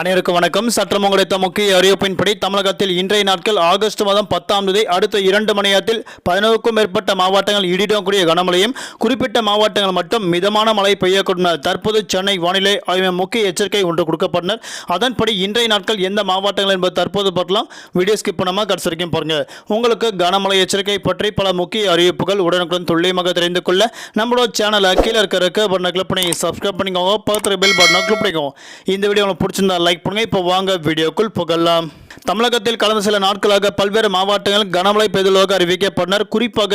அனைவருக்கும் வணக்கம். சற்றம் கிடைத்த முக்கிய அறிவிப்பின்படி தமிழகத்தில் இன்றைய நாட்கள் ஆகஸ்ட் மாதம் பத்தாம் தேதி அடுத்த இரண்டு மணி நேரத்தில் பதினோருக்கும் மேற்பட்ட மாவட்டங்கள் இடிடக்கூடிய கனமழையும் குறிப்பிட்ட மாவட்டங்கள் மட்டும் மிதமான மழை பெய்யக்கூடும். தற்போது சென்னை வானிலை ஆய்வு முக்கிய எச்சரிக்கை ஒன்று கொடுக்கப்பட்டனர். அதன்படி இன்றைய நாட்கள் எந்த மாவட்டங்கள் என்பது தற்போது பார்க்கலாம். வீடியோ ஸ்கிப் பண்ணாமல் கடைசி வரைக்கும் பாருங்க. உங்களுக்கு கனமழை எச்சரிக்கை பற்றி பல முக்கிய அறிவிப்புகள் உடனுக்குடன் துல்லியமாக தெரிந்து கொள்ள நம்மளோட சேனலை கீழே இருக்கிற பட்டனை கிளிக் பண்ணி சப்ஸ்கிரைப் பண்ணிக்கோங்க. பக்கத்தில் பெல் பட்டனை கிளிக் பண்ணிக்கோங்க. இந்த வீடியோ உங்களுக்கு பிடிச்சிருந்தா லைக் பண்ணுங்கள் இப்போ வாங்க வீடியோக்குள் புகழலாம் தமிழகத்தில் கடந்த சில நாட்களாக பல்வேறு மாவட்டங்களில் கனமழை பெய்துள்ளதாக அறிவிக்கப்பட்டனர். குறிப்பாக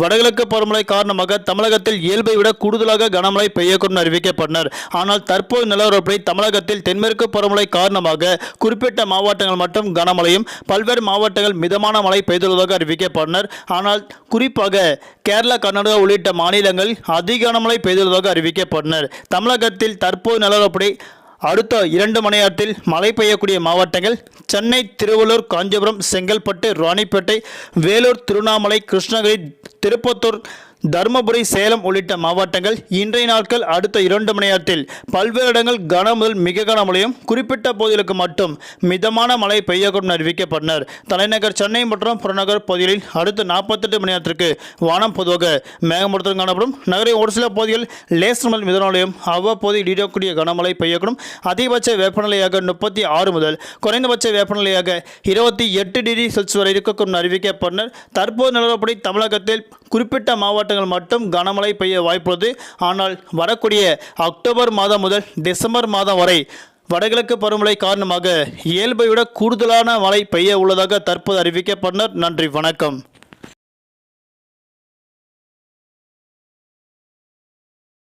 வடகிழக்கு பருவமழை காரணமாக தமிழகத்தில் இயல்பை விட கூடுதலாக கனமழை பெய்யக்கூடும் அறிவிக்கப்பட்டனர். ஆனால் தற்போது நிலவரப்படி தமிழகத்தில் தென்மேற்கு பருவமழை காரணமாக குறிப்பிட்ட மாவட்டங்கள் மட்டும் கனமழையும் பல்வேறு மாவட்டங்கள் மிதமான மழை பெய்துள்ளதாக அறிவிக்கப்பட்டனர். ஆனால் குறிப்பாக கேரளா கர்நாடகா உள்ளிட்ட மாநிலங்களில் அதிக கனமழை பெய்துள்ளதாக அறிவிக்கப்பட்டனர். தமிழகத்தில் தற்போது நிலவரப்படி அடுத்த இரண்டு மணி நேரத்தில் மழை பெய்யக்கூடிய மாவட்டங்கள் சென்னை திருவள்ளூர் காஞ்சிபுரம் செங்கல்பட்டு ராணிப்பேட்டை வேலூர் திருவண்ணாமலை கிருஷ்ணகிரி திருப்பத்தூர் தருமபுரி சேலம் உள்ளிட்ட மாவட்டங்கள் இன்றைய நாட்கள் அடுத்த இரண்டு மணி நேரத்தில் பல்வேறு இடங்கள் கன முதல் மிக கனமழையும் குறிப்பிட்ட பகுதிகளுக்கு மட்டும் மிதமான மழை பெய்யக்கூடும் என அறிவிக்கப்பட்டனர். தலைநகர் சென்னை மற்றும் புறநகர் பகுதிகளில் அடுத்த நாற்பத்தெட்டு மணி நேரத்திற்கு வானம் பொதுவாக மேகமூட்டத்துடன் காணப்படும். நகரின் ஒரு சில பகுதிகள் லேசர் முதல் மிதமலையும் அவ்வப்போது இடியக்கூடிய கனமழை பெய்யக்கூடும். அதிகபட்ச வெப்பநிலையாக முப்பத்தி ஆறு முதல் குறைந்தபட்ச வெப்பநிலையாக இருபத்தி எட்டு டிகிரி செல்சியஸ் வரை இருக்கக்கூடும் அறிவிக்கப்பட்டனர். தற்போது நிலவரப்படி தமிழகத்தில் குறிப்பிட்ட மாவட்டங்கள் மட்டும் கனமழை பெய்ய வாய்ப்புள்ளது. ஆனால் வரக்கூடிய அக்டோபர் மாதம் முதல் டிசம்பர் மாதம் வரை வடகிழக்கு பருவமழை காரணமாக இயல்பை விட கூடுதலான மழை பெய்ய உள்ளதாக தற்போது அறிவிக்கப்பட்டனர். நன்றி வணக்கம்.